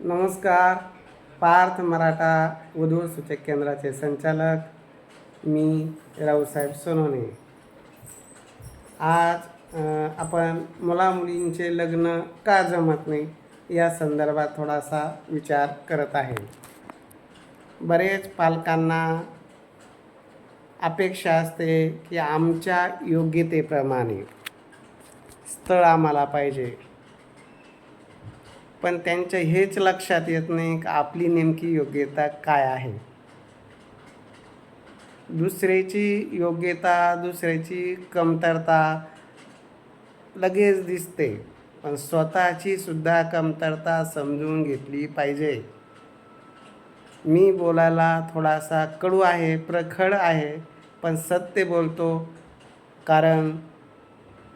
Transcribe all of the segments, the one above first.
नमस्कार. पार्थ मराठा वधू सूचक केंद्राचे संचालक मी रावसाहेब सोनवणे. आज आपण मुलामुलींचे लग्न का जमत नाही या संदर्भात थोडासा विचार करत आहे. बरेच पालकांना अपेक्षा असते की आमच्या योग्यतेप्रमाणे स्थळ आम्हाला पाहिजे. पण त्यांच्या हेच लक्षात येत नाही की आपली नेमकी योग्यता काय आहे? दुसऱ्याची योग्यता दुसऱ्याची कमतरता लगेच दिसते पण स्वतःची सुद्धा कमतरता समजून घेतली पाहिजे. मी बोलायला थोडासा कडू आहे प्रखड आहे पण सत्य बोलतो कारण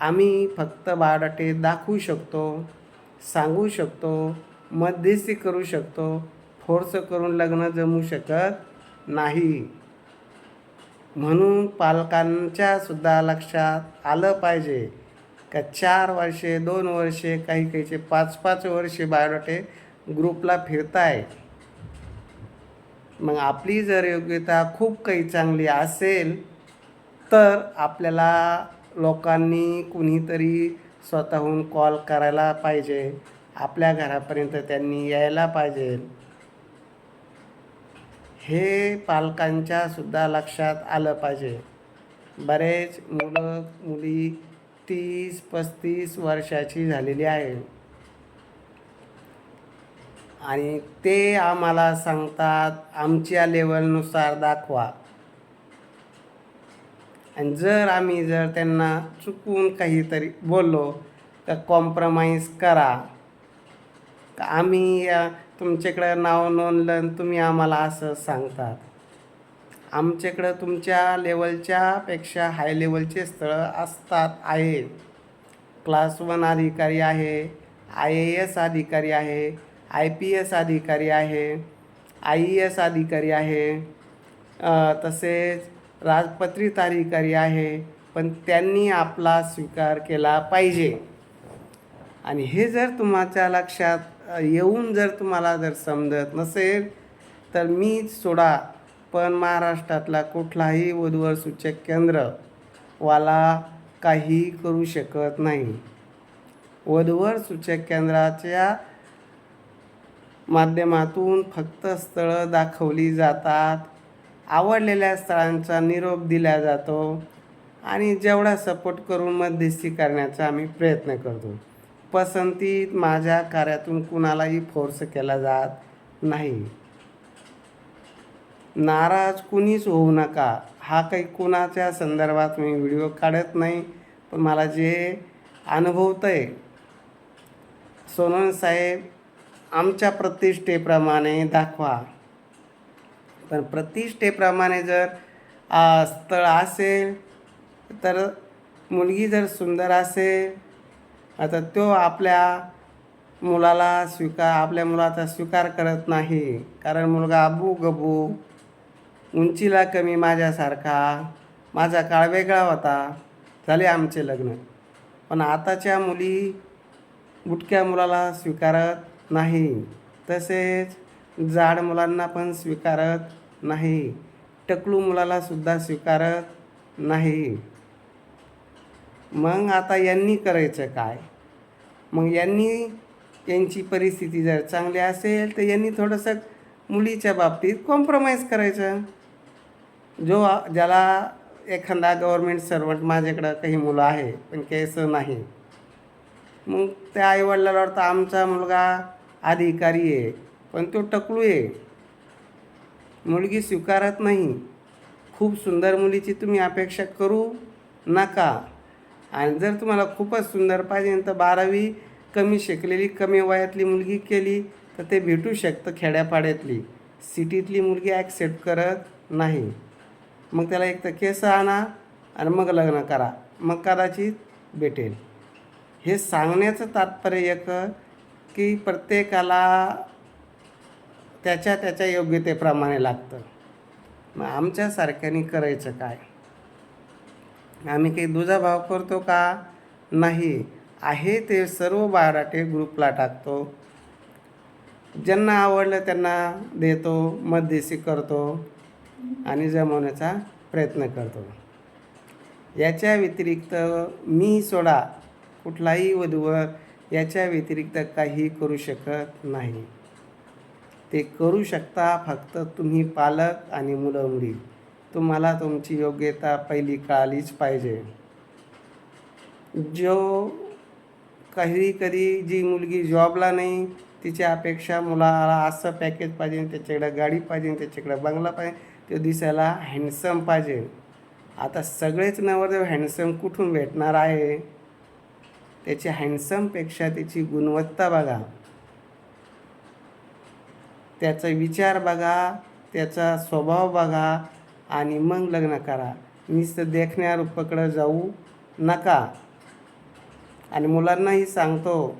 आम्ही फक्त बायोडाटे दाखवू शकतो. सांगू शकतो मध्यस्थी करू शकतो फोर्स करून लग्न जमू शकत नाही. म्हणून पालकांच्या सुद्धा लक्षात आलं पाहिजे का चार वर्षे दोन वर्षे काही काहीचे पाच पाच वर्षे बायोडाटे ग्रुपला फिरताय. मग आपली जर योग्यता खूप काही चांगली असेल तर आपल्याला लोकांनी कुणीतरी स्वतःहून कॉल करायला पाहिजे. आपल्या घरापर्यंत त्यांनी यायला पाहिजे. हे पालकांच्या सुद्धा लक्षात आलं पाहिजे. बरेच मुलं मुली तीस पस्तीस वर्षाची झालेली आहे. आणि ते आम्हाला सांगतात आमच्या लेवलनुसार दाखवा. आणि जर आम्ही जर त्यांना चुकून काहीतरी बोललो तर कॉम्प्रमाइज करा. आम्ही या तुमच्याकडं नाव नोंदलं तुम्ही आम्हाला असं सांगतात. आमच्याकडं तुमच्या लेवलच्यापेक्षा हाय लेवलचे स्थळं असतात आहे. क्लास वन अधिकारी आहे आय ए एस अधिकारी आहे आय पी एस अधिकारी आहे आय ई एस अधिकारी आहे. तसेच राजपत्रित अधिकारी आहे पण त्यांनी आपला स्वीकार केला पाहिजे. आणि हे जर तुमच्या लक्षात येऊन जर तुम्हाला जर समजत नसेल तर मीच सोडा पण महाराष्ट्रातला कुठलाही वधूवर सूचक केंद्र वाला काही करू शकत नाही. वधूवर सूचक केंद्राच्या माध्यमातून फक्त स्थळं दाखवली जातात. आवडलेल्या स्थळांचा निरोप दिला जातो आणि जेवढा सपोर्ट करून मध्यस्थी करण्याचा आम्ही प्रयत्न करतो. पसंतीत माझ्या कार्यातून कुणालाही फोर्स केला जात नाही. नाराज कुणीच होऊ नका. हा काही कुणाच्या संदर्भात मी व्हिडिओ काढत नाही पण मला जे अनुभवतं आहे सोनन साहेब आमच्या प्रतिष्ठेप्रमाणे दाखवा. पण प्रतिष्ठेप्रमाणे जर स्थळ असेल तर मुलगी जर सुंदर असेल आता तो आपल्या मुलाला स्वीकार आपल्या मुलाचा स्वीकार करत नाही. कारण मुलगा अबू गबू उंचीला कमी माझ्यासारखा माझा काळ वेगळा होता. झाले आमचे लग्न. पण आताच्या मुली बुटक्या मुलाला स्वीकारत नाही. तसेच जाड मुलांना पण स्वीकारत नाही. टकलू मुलाला सुद्धा स्वीकारत नाही. मग आता यांनी करायचं काय? मग यांनी यांची परिस्थिती जर चांगली असेल तर यांनी थोडंसं मुलीच्या बाबतीत कॉम्प्रोमाइज करायचं. जो ज्याला एखादा गव्हर्मेंट सर्वंट माझ्याकडं काही मुलं आहे पण केस नाही. मग त्या आईवडिलाला वाटतं आमचा मुलगा अधिकारी आहे पण तो टकलू आहे. मुलगी स्वीकारत नाही. खूप सुंदर मुलीची तुम्ही अपेक्षा करू नका. आणि जर तुम्हाला खूपच सुंदर पाहिजे तर बारावी कमी शिकलेली कमी वयातली मुलगी केली तर ते भेटू शकतं खेड्यापाड्यातली. सिटीतली मुलगी ॲक्सेप्ट करत नाही. मग त्याला एक तर केस आणा आणि मग लग्न करा. मग कदाचित भेटेल. हे सांगण्याचं तात्पर्य एक की प्रत्येकाला त्याच्या त्याच्या योग्यतेप्रमाणे लागतं. मग आमच्यासारख्याने करायचं काय? आम्ही काही दुजाभाव करतो का? नाही. आहे ते सर्व बायोडाटे ग्रुपला टाकतो. ज्यांना आवडलं त्यांना देतो मध्यस्थी करतो आणि जमवण्याचा प्रयत्न करतो. याच्या व्यतिरिक्त मी सोडा कुठलाही वधूवर याच्या व्यतिरिक्त काही करू शकत नाही. ते करू शकता फक्त तुम्ही पालक आणि मुलं मुली. तुम्हाला तुमची योग्यता पहिली कळालीच पाहिजे. जो काही कधी जी मुलगी जॉबला नाही तिच्या अपेक्षा मुलाला असं पॅकेज पाहिजे त्याच्याकडं गाडी पाहिजे त्याच्याकडं बंगला पाहिजे तो दिसायला हँडसम पाहिजे. आता सगळेच नवरदेव हँडसम कुठून भेटणार आहे? त्याची हँडसमपेक्षा त्याची गुणवत्ता बघा. त्याचा विचार बघा त्याचा स्वभाव बघा आणि मग लग्न करा. नुसतं देखण्या रूपाकडं जाऊ नका. आणि मुलांनाही सांगतो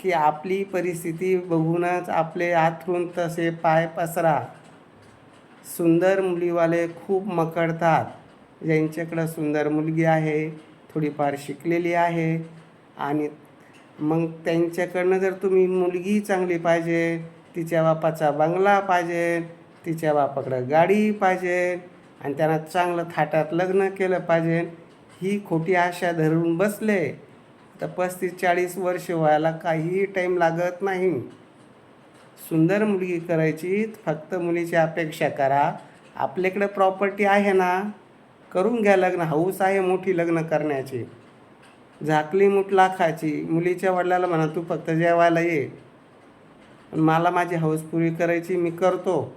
की आपली परिस्थिती बघूनच आपले आथरून तसे पाय पसरा. सुंदर मुलीवाले खूप मकडतात. ज्यांच्याकडं सुंदर मुलगी आहे थोडीफार शिकलेली आहे आणि मग त्यांच्याकडनं जर तुम्ही मुलगी चांगली पाहिजे तिच्या बापाचा बंगला पाहिजे तिच्या बापाकडं गाडी पाहिजे आणि त्यांना चांगलं थाटात लग्न केलं पाहिजे ही खोटी आशा धरून बसले. तर पस्तीस चाळीस वर्ष व्हायला काहीही टाईम लागत नाही. सुंदर मुलगी करायची फक्त मुलीची अपेक्षा करा. आपल्याकडे प्रॉपर्टी आहे ना? करून घ्या लग्न हौस आहे मोठी लग्न करण्याची. झाकली मुठ लाखाची. मुलीच्या वडिलाला म्हणा तू फक्त जेवायला ये. मला माझी हौस पुरी करायची मी करतो.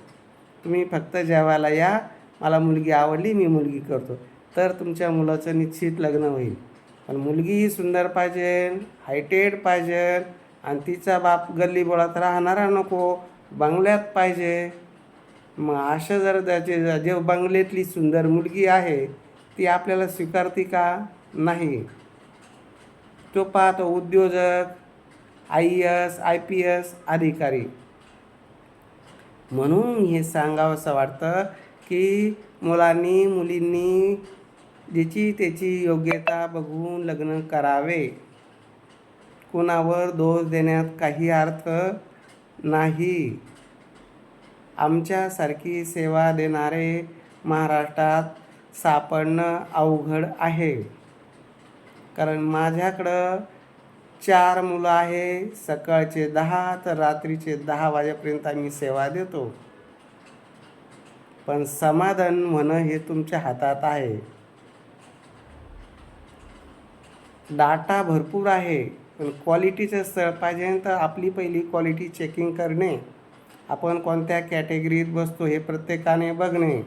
तुम्ही फक्त जेवायला या. मला मुलगी आवडली मी मुलगी करतो. तर तुमच्या मुलाचं निश्चित लग्न होईल. पण मुलगीही सुंदर पाहिजे हायटेड पाहिजे आणि तिचा बाप गल्ली बोळात राहणारा नको बंगल्यात पाहिजे. मग असं जर त्याचे जे बंगल्यातली सुंदर मुलगी आहे ती आपल्याला स्वीकारते का? नाही. तो पाहतो उद्योजक I S I P S अधिकारी. म्हणून हे सांगावंसं वाटतं की मुलांनी मुलींनी ज्याची त्याची योग्यता बघून लग्न करावे. कुणावर दोष देण्यात काही अर्थ नाही. आमच्यासारखी सेवा देणारे महाराष्ट्रात सापडणं अवघड आहे. कारण माझ्याकडं चार मुलं आहे. सकाळचे दहा तर रात्रीचे दहा वाजेपर्यंत आम्ही सेवा देतो. पण समाधान म्हणं हे तुमच्या हातात आहे. डाटा भरपूर आहे पण क्वालिटीचं स्थळ पाहिजे तर आपली पहिली क्वालिटी चेकिंग करणे. आपण कोणत्या कॅटेगरीत बसतो हे प्रत्येकाने बघणे.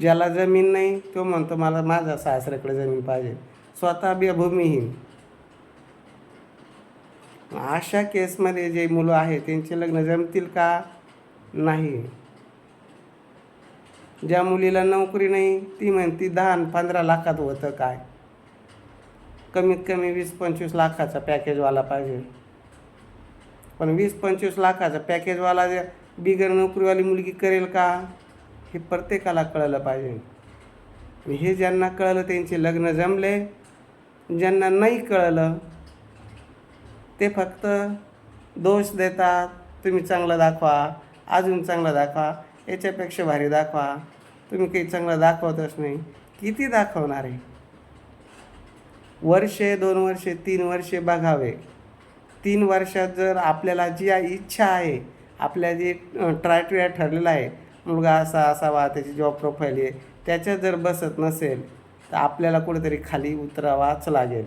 ज्याला जमीन नाही तो म्हणतो मला माझा सासऱ्याकडे जमीन पाहिजे. स्वतः बेभूमीहीन. अशा केसमध्ये जे मुलं आहेत त्यांचे लग्न जमतील का? नाही. ज्या मुलीला नोकरी नाही ती म्हणती दहा आणि पंधरा लाखात होतं काय? कमीत कमी वीस पंचवीस लाखाचा पॅकेजवाला पाहिजे. पण वीस पंचवीस लाखाचा पॅकेजवाला जे बिगर नोकरीवाली मुलगी करेल का? हे प्रत्येकाला कळलं पाहिजे. आणि हे ज्यांना कळलं त्यांचे लग्न जमले. ज्यांना नाही कळलं ते फक्त दोष देतात. तुम्ही चांगलं दाखवा. अजून चांगलं दाखवा. याच्यापेक्षा भारी दाखवा. तुम्ही काही चांगलं दाखवतच नाही. किती दाखवणार आहे? वर्षे दोन वर्षे तीन वर्षे बघावे. तीन वर्षात जर आपल्याला जी इच्छा आहे आपल्या जे ट्रायटेरिया ठरलेला आहे मुलगा असा असावा त्याची जॉब प्रोफाईल आहे त्याच्यात जर बसत नसेल तर आपल्याला कुठेतरी खाली उतरावाच लागेल.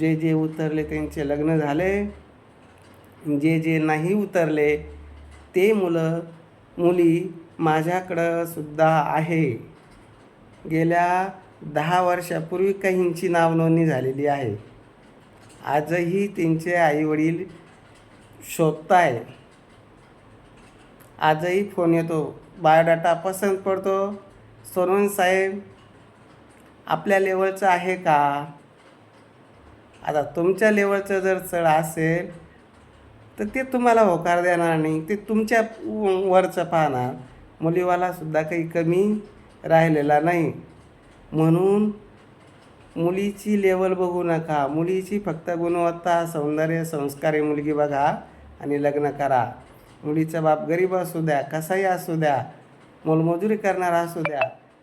जे जे उतरले त्यांचे लग्न झाले जे जे नाही उतरले ते मुलं मुली माझ्याकडं सुद्धा आहे. गेल्या दहा वर्षापूर्वी काहींची नावनोंदणी झालेली आहे. आजही त्यांचे आईवडील शोधताय. आजही फोन येतो. बायोडाटा पसंत पडतो. सोनवण साहेब आपल्या लेवलचं आहे का? आता तुमच्या लेवलचं जर चढ असेल तर ते तुम्हाला होकार देणार नाही. ते तुमच्या व- वरचं पाहणार. मुलीवालासुद्धा काही कमी राहिलेला नाही. म्हणून मुलीची लेवल बघू नका. मुलीची फक्त गुणवत्ता सौंदर्य संस्कारी मुलगी बघा आणि लग्न करा. मुलीचा बाप गरीब असू द्या कसाही असू द्या मोलमजुरी करणारा असू द्या.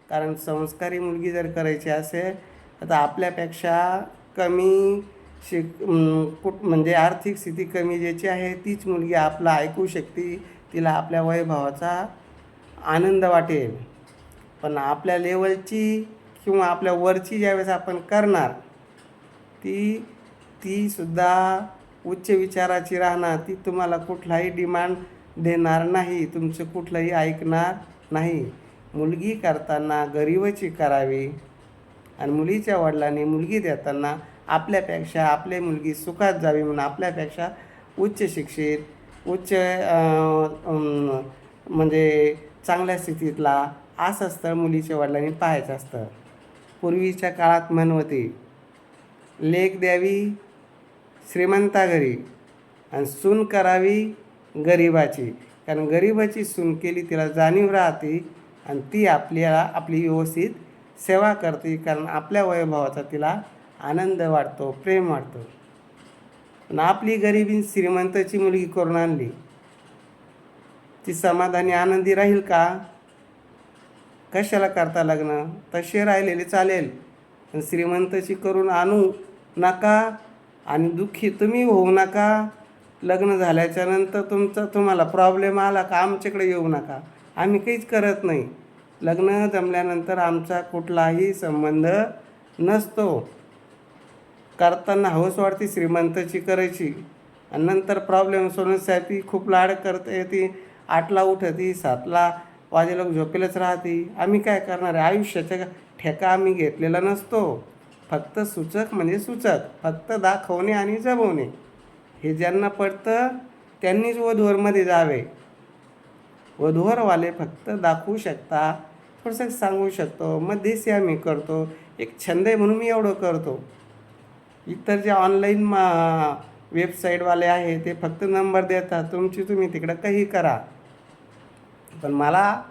कारण संस्कारी मुलगी जर करायची असेल तर आपल्यापेक्षा कमी शिक कुठ म्हणजे आर्थिक स्थिती कमी ज्याची आहे तीच मुलगी आपला ऐकू शकते तिला आपल्या वैभवाचा आनंद वाटेल. पण आपल्या लेवलची किंवा आपल्या वरची ज्यावेळेस आपण करणार ती तीसुद्धा उच्च विचाराची राहणार. ती तुम्हाला कुठलाही डिमांड देणार नाही तुमचं कुठलंही ऐकणार नाही. मुलगी करताना गरिबीची करावी. आणि मुलीच्या वडिलांनी मुलगी देताना आपल्यापेक्षा आपली मुलगी सुखात जावी म्हणून आपल्यापेक्षा उच्च शिक्षित उच्च म्हणजे चांगल्या स्थितीतला असं स्थळ मुलीच्या वडिलांनी पाहायचं असतं. पूर्वीच्या काळात म्हण होती लेख द्यावी श्रीमंता घरी आणि सून करावी गरिबाची. कारण गरिबाची सून केली तिला जाणीव राहते आणि ती आपल्याला आपली व्यवस्थित सेवा करते कारण आपल्या वैभवाचा तिला आनंद वाटतो प्रेम वाटतो. पण आपली गरिबी श्रीमंताची मुलगी करून आणली. ती समाधानी आनंदी राहील का? कशाला करता लग्न? तसे राहिलेले चालेल पण श्रीमंताची करून आणू नका आणि दुःखी तुम्ही होऊ नका. लग्न झाल्याच्यानंतर तुमचा तुम्हाला प्रॉब्लेम आला का? आमच्याकडे येऊ नका. आम्ही काहीच करत नाही. लग्न जमल्यानंतर आमचा कुठलाही संबंध नसतो. करताना हौस श्रीमंतची करायची आणि नंतर प्रॉब्लेम सोडवण्यासाठी खूप लाड करते ती आठला उठती सातला वाजेला झोपेलच राहते. आम्ही काय करणार? आहे आयुष्याचा ठेका आम्ही घेतलेला नसतो. फक्त सूचक म्हणजे सूचक. फक्त दाखवणे आणि जमवणे. हे ज्यांना पडतं त्यांनीच वधूवरमध्ये जावे. वधूवरवाले फक्त दाखवू शकता. थोडंसं सांगू शकतो. मध्येच या मी करतो. एक छंद आहे म्हणून मी एवढं करतो. इतर जे ऑनलाईन मा वेबसाईटवाले आहे ते फक्त नंबर देतात. तुमची तुम्ही तिकडं काही करा. पण मला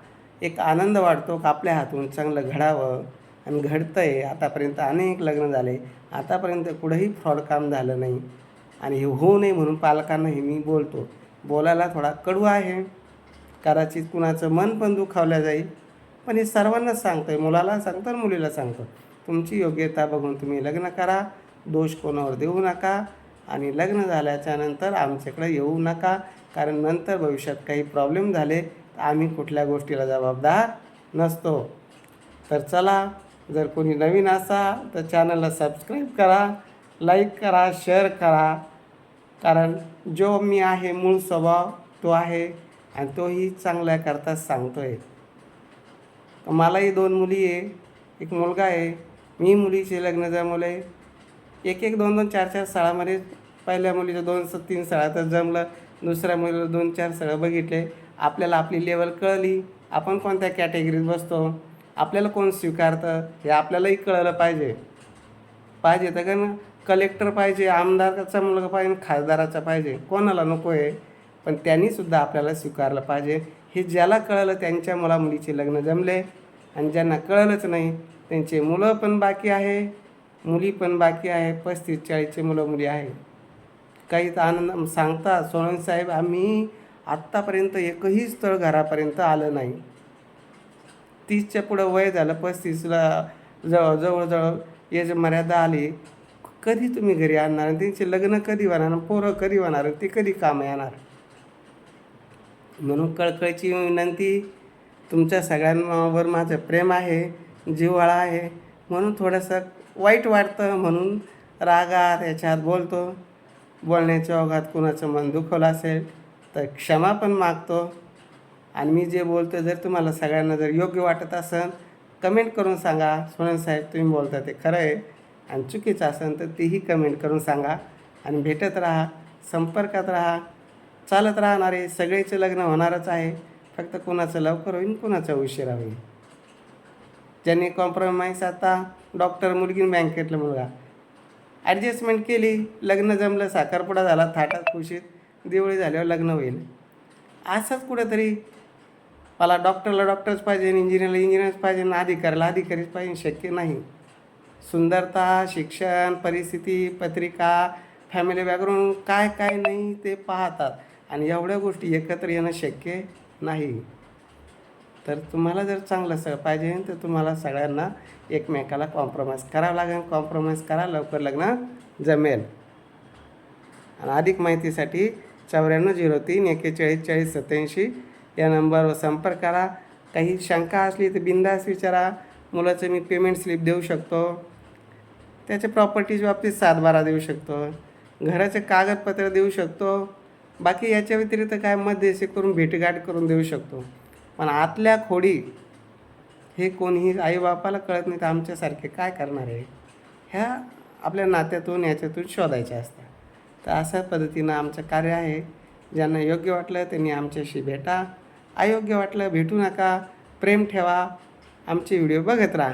एक आनंद वाटतो का आपल्या हातून चांगलं घडावं. आणि घडतं आहे आतापर्यंत अनेक लग्न झाले. आतापर्यंत कुठंही फ्रॉड काम झालं नाही. आणि हे होऊ नये म्हणून पालकांनाही मी बोलतो. बोलायला थोडा कडू आहे. कदाचित कुणाचं मन पण दुखावलं जाईल. पण हे सर्वांनाच सांगतो आहे मुलाला सांगतो आणि मुलीला सांगतो तुमची योग्यता बघून तुम्ही लग्न करा दोष कोणावर देऊ नका आणि लग्न झाल्याच्यानंतर आमच्याकडे येऊ नका कारण नंतर भविष्यात काही प्रॉब्लेम झाले तर आम्ही कुठल्या गोष्टीला जबाबदार नसतो. तर चला जर कोणी नवीन असा तर चॅनलला सबस्क्राईब करा लाईक करा शेअर करा. कारण जो मी आहे मूळ स्वभाव तो आहे आणि तोही चांगल्याकरता सांगतो आहे मलाही दोन मुली आहे एक मुलगा आहे. मी मुलीचे लग्न जमवले एक एक दोन दोन चार चार साळामध्ये पहिल्या मुलीचं दोन तीन साळा तर जमलं. दुसऱ्या मुलीला दोन चार सळं बघितले. आपल्याला आपली लेवल कळली. आपण कोणत्या कॅटेगरीत बसतो? आपल्याला कोण स्वीकारतं? हे आपल्यालाही कळलं पाहिजे. पाहिजे तर का ना. कलेक्टर पाहिजे आमदाराचा मुलगा पाहिजे खासदाराचा पाहिजे. कोणाला नको आहे पण त्यांनीसुद्धा आपल्याला स्वीकारलं पाहिजे. हे ज्याला कळलं त्यांच्या मुलामुलीचे लग्न जमले आणि ज्यांना कळलंच नाही त्यांचे मुलं पण बाकी आहे मुली पण बाकी आहे पस्तीस चाळीसचे मुलं मुली आहे काही तर आनंद सांगतात सोनन साहेब आम्ही आत्तापर्यंत एकही स्थळ घरापर्यंत आलं नाही. तीसच्या पुढं वय झालं पस्तीसला जवळ जवळजवळ एज मर्यादा आली. कधी तुम्ही घरी आणणार? आणि त्यांचे लग्न कधी होणार? पोरं कधी होणार? ते कधी कामं येणार? म्हणून कळकळीची विनंती तुमच्या सगळ्यांवर माझं प्रेम आहे जिव्हाळा आहे म्हणून थोडंसं वाईट वाटतं म्हणून रागात याच्यात बोलतो. बोलण्याच्या ओघात कुणाचं मन दुखवलं असेल तर क्षमा पण मागतो. आणि मी जे बोलतो जर तुम्हाला सगळ्यांना जर योग्य वाटत असेल कमेंट करून सांगा. सोनन साहेब तुम्ही बोलता ते खरं आहे. आणि चुकीचं असेल तर तेही कमेंट करून सांगा. आणि भेटत राहा संपर्कात राहा. चालत राहणार आहे सगळेचे लग्न होणारच आहे. फक्त कुणाचं लवकर होईल कुणाचं उशिरा होईल ज्यांनी कॉम्प्रोमाइज आता डॉक्टर मुलगी बँकेतला मुलगा. ॲडजस्टमेंट केली लग्न जमलं साखरपुडा झाला थाटात खुशीत दिवाळी झाल्यावर लग्न होईल. असंच कुठंतरी मला डॉक्टरला डॉक्टरच पाहिजे इंजिनियरला इंजिनियरच पाहिजे ना अधिकाऱ्याला अधिकारीच पाहिजे शक्य नाही. सुंदरता शिक्षण परिस्थिती पत्रिका फॅमिली बॅकग्राऊंड काय काय नाही ते पाहतात. आणि एवढ्या गोष्टी एकत्र येणं शक्य नाही. तर तुम्हाला जर चांगलं सगळं पाहिजे तर तुम्हाला सगळ्यांना एकमेकाला कॉम्प्रोमाइज करावं लागेल. कॉम्प्रोमाइज करा लवकर लग्न जमेल. आणि अधिक माहितीसाठी चौऱ्याण्णव झिरो तीन एकेचाळीस चाळीस सत्याऐंशी या नंबरवर संपर्क करा. काही शंका असली तर बिंदास विचारा. मुलाचं मी पेमेंट स्लिप देऊ शकतो. त्याच्या प्रॉपर्टीज बाबतीत सातबारा देऊ शकतो. घराचे कागदपत्र देऊ शकतो. बाकी याच्या व्यतिरिक्त काय मध्यस्थी करून भेटीगाठ करून देऊ शकतो. पण आतल्या खोडी हे कोणीही आईबापाला कळत नाही तर आमच्यासारखे काय करणार आहे? ह्या आपल्या नात्यातून याच्यातून शोधायच्या असतात. तर अशा पद्धतीनं आमचं कार्य आहे. ज्यांना योग्य वाटलं त्यांनी आमच्याशी भेटा. अयोग्य वाटलं भेटू नका. प्रेम ठेवा. आमचे व्हिडिओ बघत राहा.